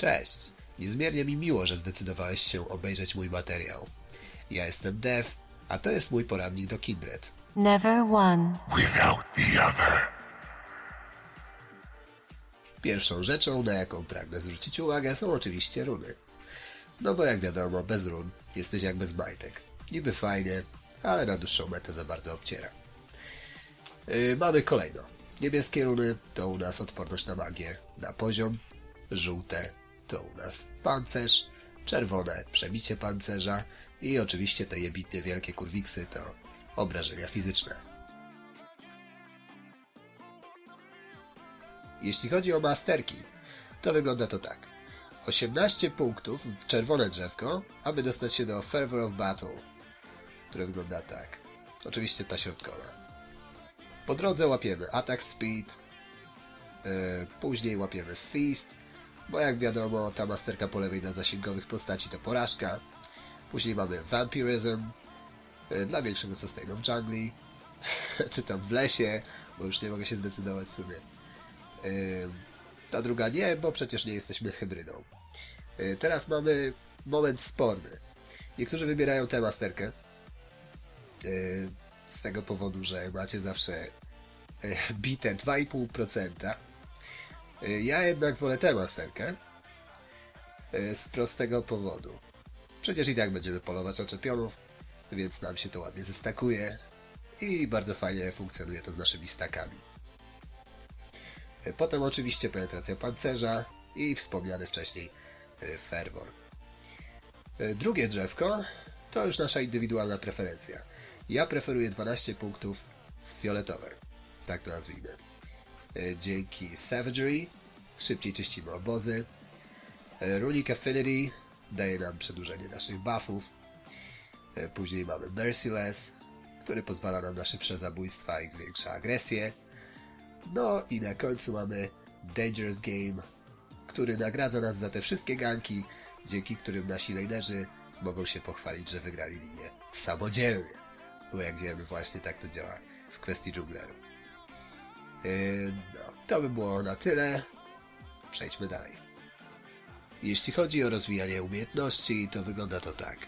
Cześć! Niezmiernie mi miło, że zdecydowałeś się obejrzeć mój materiał. Ja jestem Dev, a to jest mój poradnik do Kindred. Never one. without the other. Pierwszą rzeczą, na jaką pragnę zwrócić uwagę, są oczywiście runy. No bo jak wiadomo, bez run jesteś jak bez majtek. Niby fajnie, ale na dłuższą metę za bardzo obciera. Yy, mamy kolejno. Niebieskie runy to u nas odporność na magię na poziom, żółte to u nas pancerz, czerwone przebicie pancerza i oczywiście te jebitnie wielkie kurwiksy to obrażenia fizyczne. Jeśli chodzi o masterki, to wygląda to tak. 18 punktów w czerwone drzewko, aby dostać się do Fervor of Battle, które wygląda tak. Oczywiście ta środkowa. Po drodze łapiemy Attack Speed, yy, później łapiemy Feast, bo jak wiadomo ta masterka po lewej na zasięgowych postaci to porażka. Później mamy Vampirism, yy, dla większego sustainu w jungli, czy tam w lesie, bo już nie mogę się zdecydować sobie. Ym, Ta druga nie, bo przecież nie jesteśmy hybrydą. Yy, Teraz mamy moment sporny. Niektórzy wybierają tę masterkę z tego powodu, że macie zawsze bite 2,5%. Yy, Ja jednak wolę tę masterkę yy, z prostego powodu. Przecież i tak będziemy polować na czempionów, więc nam się to ładnie zestakuje i bardzo fajnie funkcjonuje to z naszymi stakami. Potem oczywiście penetracja pancerza i wspomniany wcześniej y, fervor. Y, Drugie drzewko to już nasza indywidualna preferencja. Ja preferuję 12 punktów fioletowe, tak to nazwijmy. Y, Dzięki Savagery szybciej czyścimy obozy. Y, Runic Affinity daje nam przedłużenie naszych buffów. Y, Później mamy Merciless, który pozwala nam na szybsze zabójstwa i zwiększa agresję. No i na końcu mamy Dangerous Game, który nagradza nas za te wszystkie ganki, dzięki którym nasi lanerzy mogą się pochwalić, że wygrali linię samodzielnie. Bo jak wiemy, właśnie tak to działa w kwestii dżunglerów. Yy, to by było na tyle. Przejdźmy dalej. Jeśli chodzi o rozwijanie umiejętności, to wygląda to tak.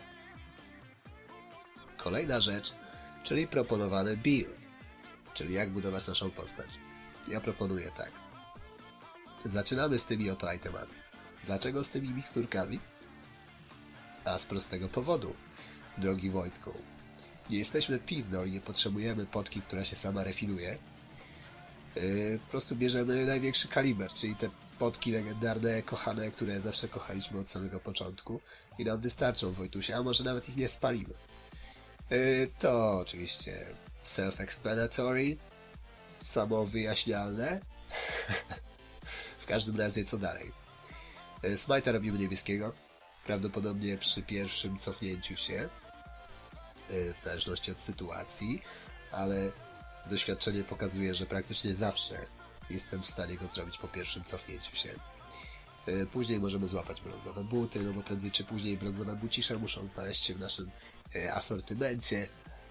Kolejna rzecz, czyli proponowany build, czyli jak budować naszą postać. Ja proponuję tak. Zaczynamy z tymi oto itemami. Dlaczego z tymi miksturkami? A z prostego powodu, drogi Wojtku. Nie jesteśmy pizdą i nie potrzebujemy potki, która się sama refinuje. Yy, po prostu bierzemy największy kaliber, czyli te potki legendarne, kochane, które zawsze kochaliśmy od samego początku i nam wystarczą Wojtusie, a może nawet ich nie spalimy. Yy, to oczywiście self-explanatory, samowyjaśnialne. w każdym razie, co dalej? E, Smite'a robimy niebieskiego. Prawdopodobnie przy pierwszym cofnięciu się, w zależności od sytuacji, ale doświadczenie pokazuje, że praktycznie zawsze jestem w stanie go zrobić po pierwszym cofnięciu się. E, Później możemy złapać brązowe buty, no bo prędzej czy później brązowe bucisze muszą znaleźć się w naszym e, asortymencie.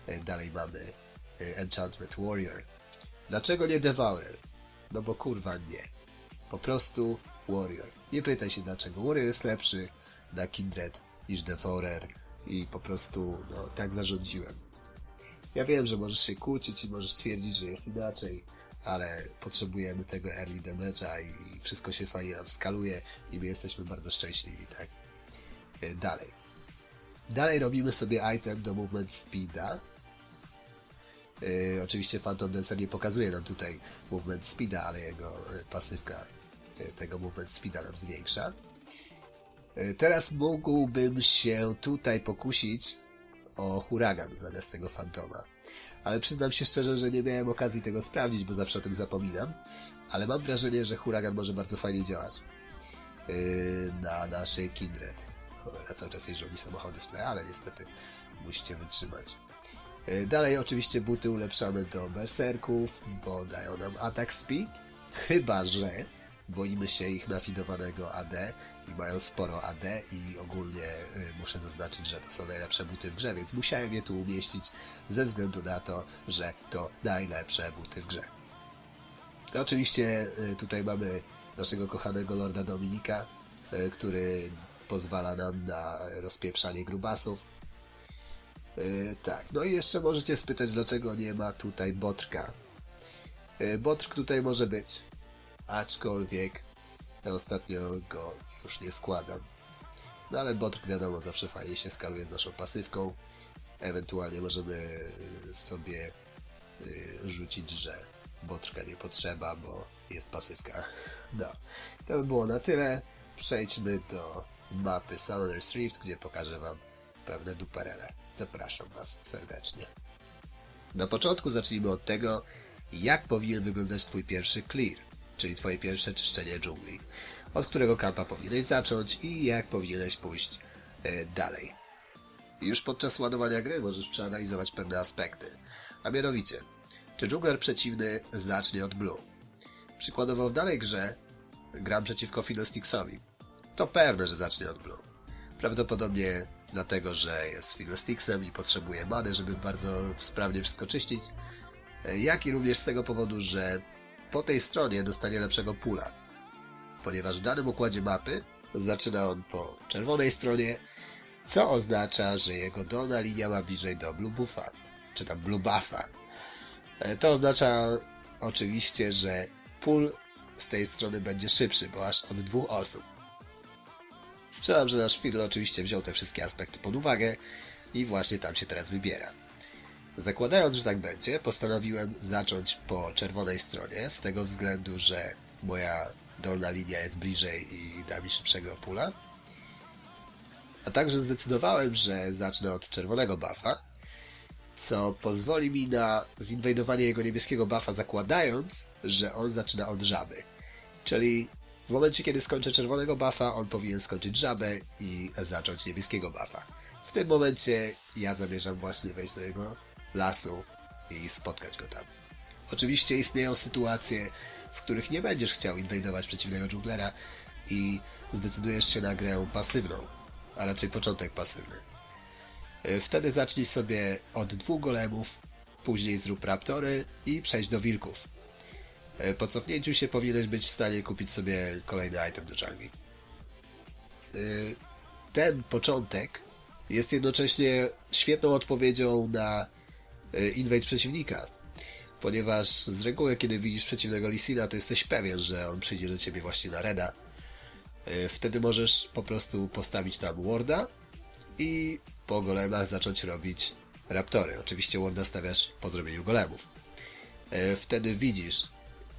E, Dalej mamy Enchantment Warrior. Dlaczego nie Devourer? No bo kurwa nie. Po prostu Warrior. Nie pytaj się dlaczego. Warrior jest lepszy na Kindred niż Devourer i po prostu no, tak zarządziłem. Ja wiem, że możesz się kłócić i możesz twierdzić, że jest inaczej, ale potrzebujemy tego early damage'a i wszystko się fajnie nam skaluje i my jesteśmy bardzo szczęśliwi, tak? E, Dalej. Dalej robimy sobie item do movement speeda. Yy, oczywiście Phantom Dancer nie pokazuje nam tutaj movement speeda, ale jego y, pasywka tego movement speeda nam zwiększa. Teraz mógłbym się tutaj pokusić o huragan zamiast tego fantoma. Ale przyznam się szczerze, że nie miałem okazji tego sprawdzić, bo zawsze o tym zapominam. Ale mam wrażenie, że huragan może bardzo fajnie działać yy, na naszej Kindred. Cholera, cały czas jeżdżą mi samochody w tle, ale niestety musicie wytrzymać. Yy, Dalej oczywiście buty ulepszamy do berserków, bo dają nam attack speed. Chyba, że boimy się ich nafidowanego AD i mają sporo AD i ogólnie y, muszę zaznaczyć, że to są najlepsze buty w grze, więc musiałem je tu umieścić ze względu na to, że to najlepsze buty w grze. Oczywiście y, tutaj mamy naszego kochanego Lorda Dominika, e, który pozwala nam na rozpieprzanie grubasów. Tak, no i jeszcze możecie spytać, dlaczego nie ma tutaj botrka. Botrk tutaj może być, aczkolwiek ostatnio go już nie składam. No ale Botrk wiadomo zawsze fajnie się skaluje z naszą pasywką. Ewentualnie możemy y, sobie y, rzucić, że Botrka nie potrzeba, bo jest pasywka. No, to by było na tyle. Przejdźmy do mapy Summoner's Rift, gdzie pokażę Wam pewne duperele. Zapraszam Was serdecznie. Na początku zacznijmy od tego, jak powinien wyglądać Twój pierwszy clear, czyli Twoje pierwsze czyszczenie dżungli. Od którego kampa powinieneś zacząć i jak powinieneś pójść e, dalej. Już podczas ładowania gry możesz przeanalizować pewne aspekty, a mianowicie, czy dżungler przeciwny zacznie od blue. Przykładowo w danej grze gram przeciwko Fiddlesticksowi. To pewne, że zacznie od blue. Prawdopodobnie dlatego, że jest Fiddlesticksem i potrzebuje many, żeby bardzo sprawnie wszystko czyścić, jak i również z tego powodu, że po tej stronie dostanie lepszego pula, ponieważ w danym układzie mapy zaczyna on po czerwonej stronie, co oznacza, że jego dolna linia ma bliżej do blue buffa, czy tam blue buffa. E, To oznacza oczywiście, że pól z tej strony będzie szybszy, bo aż od dwóch osób. Strzelam, że nasz Fiddle oczywiście wziął te wszystkie aspekty pod uwagę i właśnie tam się teraz wybiera. Zakładając, że tak będzie, postanowiłem zacząć po czerwonej stronie, z tego względu, że moja dolna linia jest bliżej i da mi szybszego pula. A także zdecydowałem, że zacznę od czerwonego buffa, co pozwoli mi na zinwajdowanie jego niebieskiego buffa, zakładając, że on zaczyna od żaby. Czyli w momencie, kiedy skończę czerwonego buffa, on powinien skończyć żabę i zacząć niebieskiego buffa. W tym momencie ja zamierzam właśnie wejść do jego lasu i spotkać go tam. Oczywiście istnieją sytuacje, w których nie będziesz chciał inwajdować przeciwnego dżunglera i zdecydujesz się na grę pasywną, a raczej początek pasywny. Y, Wtedy zacznij sobie od dwóch golemów, później zrób raptory i przejść do wilków. Y, Po cofnięciu się powinieneś być w stanie kupić sobie kolejny item do jungli. Y, Ten początek jest jednocześnie świetną odpowiedzią na invade przeciwnika, ponieważ z reguły, kiedy widzisz przeciwnego Lisina, to jesteś pewien, że on przyjdzie do ciebie właśnie na reda. Y, Wtedy możesz po prostu postawić tam warda i po golemach zacząć robić raptory. Oczywiście warda stawiasz po zrobieniu golemów. E, Wtedy widzisz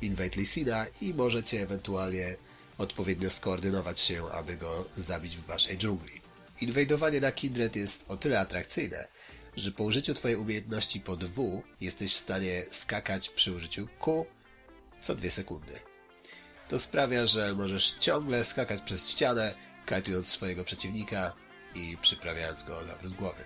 Invade Lisina i możecie ewentualnie odpowiednio skoordynować się, aby go zabić w waszej dżungli. Inwajdowanie na Kindred jest o tyle atrakcyjne, że po użyciu twojej umiejętności pod W jesteś w stanie skakać przy użyciu Q co dwie sekundy. To sprawia, że możesz ciągle skakać przez ścianę, kajtując swojego przeciwnika i przyprawiając go o zawrót głowy.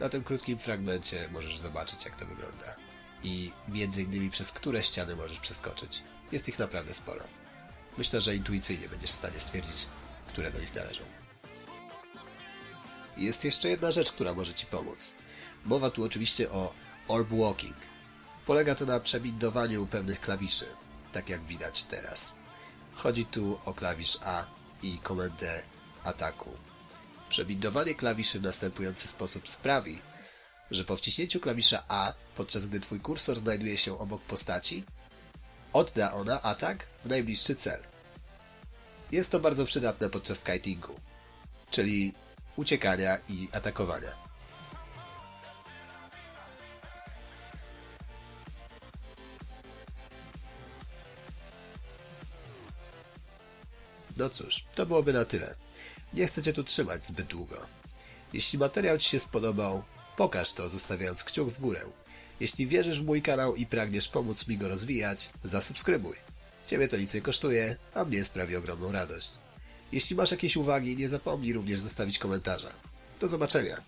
Na tym krótkim fragmencie możesz zobaczyć, jak to wygląda. I między innymi przez które ściany możesz przeskoczyć. Jest ich naprawdę sporo. Myślę, że intuicyjnie będziesz w stanie stwierdzić, które do nich należą. Jest jeszcze jedna rzecz, która może Ci pomóc. Mowa tu oczywiście o orb walking. Polega to na przebindowaniu pewnych klawiszy, tak jak widać teraz. Chodzi tu o klawisz A i komendę ataku. Przebindowanie klawiszy w następujący sposób sprawi, że po wciśnięciu klawisza A, podczas gdy Twój kursor znajduje się obok postaci, odda ona atak w najbliższy cel. Jest to bardzo przydatne podczas kitingu, czyli uciekania i atakowania. No cóż, to byłoby na tyle. Nie chcę Cię tu trzymać zbyt długo. Jeśli materiał Ci się spodobał, pokaż to zostawiając kciuk w górę. Jeśli wierzysz w mój kanał i pragniesz pomóc mi go rozwijać, zasubskrybuj. Ciebie to nic nie kosztuje, a mnie sprawi ogromną radość. Jeśli masz jakieś uwagi, nie zapomnij również zostawić komentarza. Do zobaczenia.